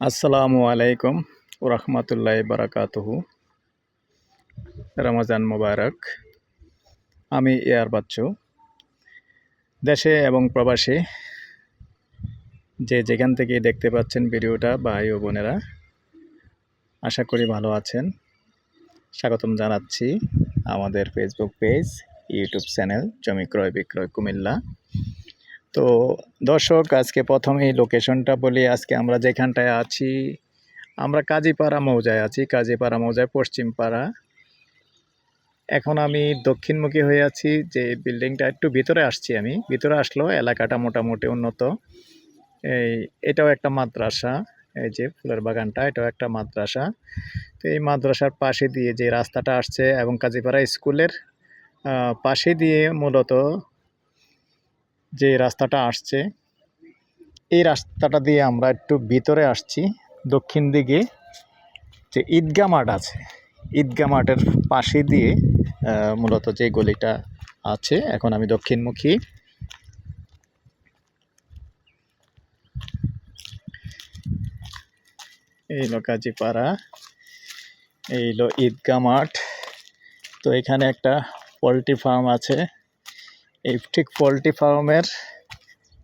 আসসালামু আলাইকুম রহমতুল্লাহ বারাকাতুহু। রমজান মোবারক। আমি এয়ার বাচ্চু। দেশে এবং প্রবাসী যে যেখান থেকে দেখতে পাচ্ছেন ভিডিওটা, ভাই ও বোনেরা, আশা করি ভালো আছেন। স্বাগতম জানাচ্ছি আমাদের ফেসবুক পেজ ইউটিউব চ্যানেল জমি ক্রয় বিক্রয় কুমিল্লা। তো দর্শক, আজকে প্রথমেই লোকেশনটা বলি। আজকে আমরা যেখানটায় আছি, আমরা কাজীপাড়া মৌজায় আছি। কাজীপাড়া মৌজায় পশ্চিমপাড়া। এখন আমি দক্ষিণমুখী হয়ে আছি, যে বিল্ডিংটা একটু ভিতরে আসছি আমি। ভিতরে আসলো এলাকাটা মোটামুটি উন্নত। এই, এটাও একটা মাদ্রাসা। এই যে ফুলের বাগানটা, এটাও একটা মাদ্রাসা। তো এই মাদ্রাসার পাশে দিয়ে যে রাস্তাটা আসছে এবং কাজীপাড়া স্কুলের পাশে দিয়ে মূলত যে রাস্তাটা আসছে, এই রাস্তাটা দিয়ে আমরা একটু ভিতরে আসছি, দক্ষিণ দিকে যে ঈদগাহ মাঠ আছে। ঈদগাহ মাঠের পাশে দিয়ে মূলত যে গলিটা আছে, এখন আমি দক্ষিণমুখী। এই হলো কাজীপাড়া, এই হলো ঈদগাহ মাঠ। তো এখানে একটা পোলট্রি ফার্ম আছে। এই ঠিক পোলট্রি ফার্মের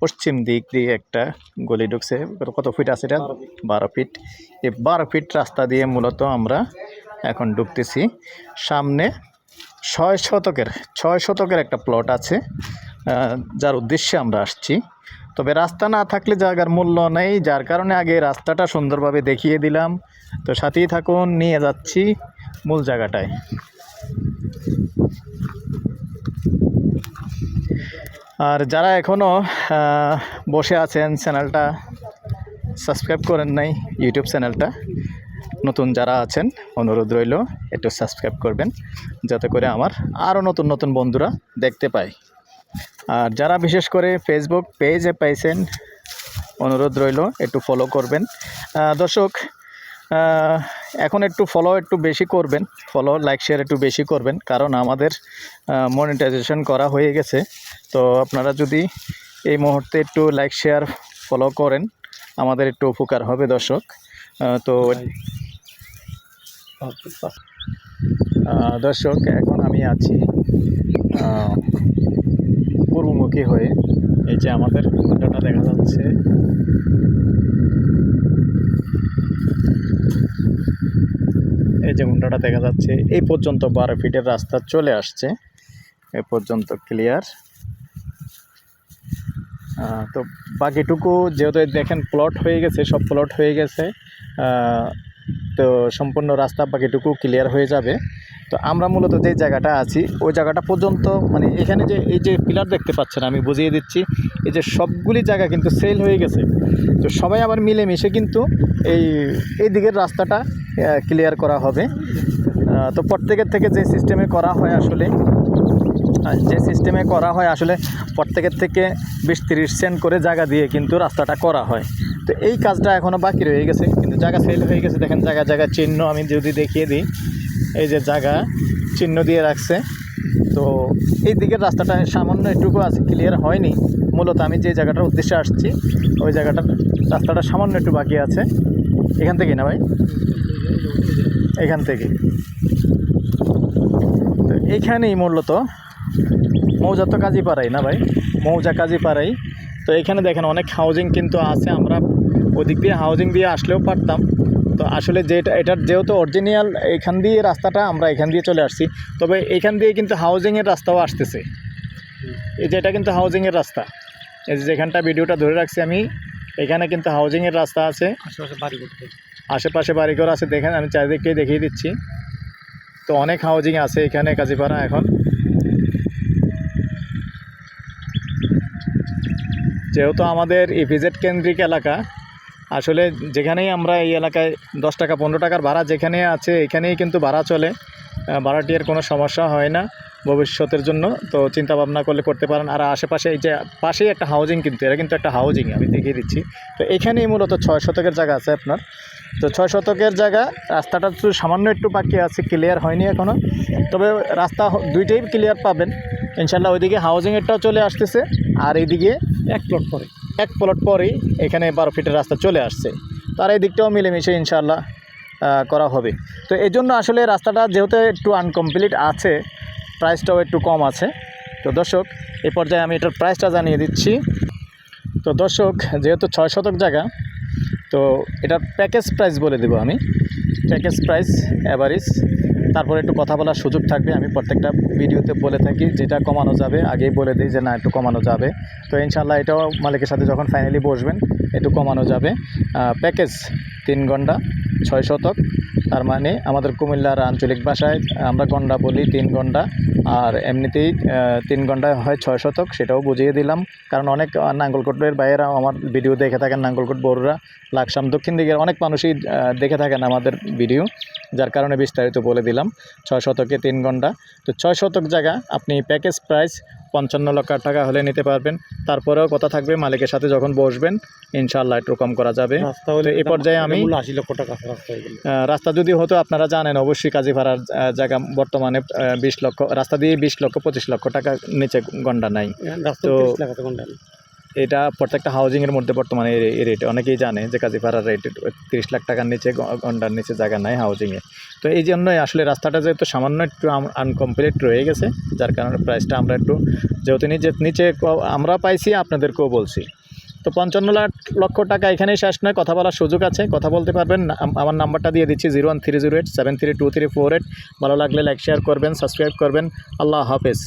পশ্চিম দিক দিয়ে একটা গলি ঢুকছে। কত ফিট আছে এটা? বারো ফিট এই বারো ফিট রাস্তা দিয়ে মূলত আমরা এখন ঢুকতেছি। সামনে ছয় শতকের ছয় শতকের একটা প্লট আছে যার উদ্দেশ্যে আমরা আসছি। তবে রাস্তা না থাকলে জায়গার মূল্য নেই, যার কারণে আগে রাস্তাটা সুন্দরভাবে দেখিয়ে দিলাম। তো সাথেই থাকুন, নিয়ে যাচ্ছি মূল জায়গাটায়। আর যারা এখনও বসে আছেন চ্যানেলটা, সাবস্ক্রাইব করেন নাই ইউটিউব চ্যানেলটা, নতুন যারা আছেন, অনুরোধ রইল একটু সাবস্ক্রাইব করবেন, যাতে করে আমার আরও নতুন নতুন বন্ধুরা দেখতে পায়। আর যারা বিশেষ করে ফেসবুক পেজে পাইছেন, অনুরোধ রইল একটু ফলো করবেন। দর্শক এখন একটু ফলো একটু বেশি করবেন ফলো লাইক শেয়ার একটু বেশি করবেন কারণ আমাদের মনিটাইজেশন করা হয়ে গেছে। তো আপনারা যদি এই মুহূর্তে একটু লাইক শেয়ার ফলো করেন আমাদের একটু উপকার হবে দর্শক। তো দর্শক এখন আমি আছি পূর্বমুখী হয়ে। এই যে আমাদের ঘন্টাটা দেখা যাচ্ছে। এই যে ঘন্টাটা দেখা যাচ্ছে, এই পর্যন্ত বারো ফিটের রাস্তা চলে আসছে। এ পর্যন্ত ক্লিয়ার তো বাকিটুকু যেহেতু দেখেন প্লট হয়ে গেছে, সব প্লট হয়ে গেছে তো সম্পূর্ণ রাস্তা বাকিটুকু ক্লিয়ার হয়ে যাবে। তো আমরা মূলত যে জায়গাটা আছি, ওই জায়গাটা পর্যন্ত মানে এখানে যে, এই যে পিলার দেখতে পাচ্ছেন, আমি বুঝিয়ে দিচ্ছি, এই যে সবগুলি জায়গা কিন্তু সেল হয়ে গেছে। তো সবাই আবার মিলেমিশে কিন্তু এই এই দিকের রাস্তাটা ক্লিয়ার করা হবে। তো প্রত্যেকের থেকে যে সিস্টেমে করা হয় আসলে যে সিস্টেমে করা হয় আসলে প্রত্যেকের থেকে বিশ তিরিশ সেন্ট করে জায়গা দিয়ে কিন্তু রাস্তাটা করা হয়। তো এই কাজটা এখনও বাকি রয়ে গেছে, কিন্তু জায়গা সেল হয়ে গেছে। দেখেন জায়গা জায়গা চিহ্ন আমি যদি দেখিয়ে দিই, এই যে জায়গা চিহ্ন দিয়ে রাখছে। তো এই দিকের রাস্তাটা সামান্য একটুকু আছে ক্লিয়ার হয়নি। মূলত আমি যে জায়গাটার উদ্দেশ্যে আসছি, ওই জায়গাটার রাস্তাটা সামান্য একটু বাকি আছে। এখান থেকে না ভাই? এখান থেকে। তো এইখানেই মূলত। মৌজা তো কাজী পাড়াই না ভাই? মৌজা কাজী পাড়াই তো এখানে দেখেন অনেক হাউজিং কিন্তু আছে, আমরা ওদিক দিয়ে হাউজিং দিয়ে আসলেও পারতাম। তো আসলে যেটা, এটার যেহেতু অরিজিনাল এখান দিয়ে রাস্তাটা, আমরা এখান দিয়ে চলে আসছি। তবে এখান দিয়ে কিন্তু হাউজিংয়ের রাস্তাও আসতেছে। এই যে এটা কিন্তু হাউজিংয়ের রাস্তা। এই যেখানটা ভিডিওটা ধরে রাখছি আমি, এখানে কিন্তু হাউজিংয়ের রাস্তা আছে। আশেপাশে বাড়ি আশেপাশে বাড়িঘর আছে দেখেন আমি চারিদিকে দেখিয়ে দিচ্ছি। তো অনেক হাউজিং আছে এখানে কাজীপাড়া এখন। যেহেতু আমাদের ইপিজেড কেন্দ্রিক এলাকা আসলে যেখানেই আমরা এই এলাকায় দশ টাকা পনেরো টাকার ভাড়া যেখানে আছে এখানেই কিন্তু ভাড়া চলে। আহ, ভাড়াটির কোনো সমস্যা হয় না ভবিষ্যতের জন্য। তো চিন্তা ভাবনা করলে করতে পারেন। আর আশেপাশে এই যে পাশেই একটা হাউজিং কিন্তু এটা কিন্তু একটা হাউজিং আমি দেখিয়ে দিচ্ছি। তো এখানেই মূলত ছয় শতকের জায়গা আছে আপনার। তো ছয় শতকের জায়গা রাস্তাটা তো সামান্য একটু বাকি আছে ক্লিয়ার হয়নি এখনও তবে রাস্তা দুইটাই ক্লিয়ার পাবেন। ইনশাল্লাহ ওইদিকে হাউজিংয়েরটাও চলে আসতেছে আর এইদিকে এক প্লট পরে। এক প্লট পরেই এখানে বারো ফিটের রাস্তা চলে আসছে। তার এই দিকটাও মিলেমিশে ইনশাল্লাহ করা হবে। তো এই জন্য আসলে রাস্তাটা যেহেতু একটু আনকমপ্লিট আছে প্রাইসটাও একটু কম আছে। তো দর্শক এ পর্যায়ে আমি এটার প্রাইসটা জানিয়ে দিচ্ছি। তো দর্শক যেহেতু ছয় শতক জায়গা তো এটা প্যাকেজ প্রাইস বলে দেবো আমি। প্যাকেজ প্রাইস অ্যাভারেজ তারপরে একটু কথা বলার সুযোগ থাকবে। আমি প্রত্যেকটা ভিডিওতে বলে থাকি, যেটা কমানো যাবে, আগেই বলে দিই যে না, একটু কমানো যাবে। তো ইনশাল্লাহ এটাও মালিকের সাথে যখন ফাইনালি বসবেন, একটু কমানো যাবে। প্যাকেজ তিন ঘণ্টা, ছয় শতক। তার মানে আমাদের কুমিল্লার আঞ্চলিক ভাষায় আমরা গন্ডা বলি তিন ঘণ্টা আর এমনিতেই তিন ঘন্টায় হয় ছয় শতক, সেটাও বুঝিয়ে দিলাম। কারণ অনেক নাঙ্গলকোটের বাইরেও আমার ভিডিও দেখে থাকেন, নাঙ্গলকোট বড়ুরা, লাকসাম দক্ষিণ দিকের অনেক মানুষই দেখে থাকেন আমাদের ভিডিও, যার কারণে বিস্তারিত বলে দিলাম। ছয় শতকে তিন ঘণ্টা তো ছয় শতক জায়গা, আপনি প্যাকেজ প্রাইস পঞ্চান্ন লক্ষ টাকা হলে নিতে পারবেন। তারপরেও কথা থাকবে মালিকের সাথে যখন বসবেন ইনশাল্লাহ একটু কম করা যাবে। এই পর্যায়ে আমি- আশি লক্ষ টাকা রাস্তা যদি হতো আপনারা জানেন অবশ্যই কাজীপাড়ার ভাড়ার জায়গা বর্তমানে বিশ লক্ষ রাস্তা দিয়ে বিশ লক্ষ পঁচিশ লক্ষ টাকা নিচে গন্ডা নাই। তো- এটা প্রত্যেকটা হাউজিংয়ের মধ্যে বর্তমানে এই রেট অনেকেই জানে যে কাজীপাড়ার রেট তিরিশ লাখ টাকার নিচে ঘণ্টার নিচে জায়গা নাই হাউজিংয়ে তো এই জন্যই আসলে রাস্তাটা যেহেতু সামান্য একটু আনকমপ্লিট রয়ে গেছে, যার কারণে প্রাইসটা আমরা একটু যেহেতু নিচে নিচে আমরা পাইছি, আপনাদেরকেও বলছি। তো পঞ্চান্ন লাখ, লক্ষ টাকা এখানেই শেষ নয়, কথা বলার সুযোগ আছে। কথা বলতে পারবেন আমার নাম্বারটা দিয়ে দিচ্ছি zero one three zero eight seven three two three four eight ভালো লাগলে লাইক শেয়ার করবেন সাবস্ক্রাইব করবেন। আল্লাহ হাফেজ।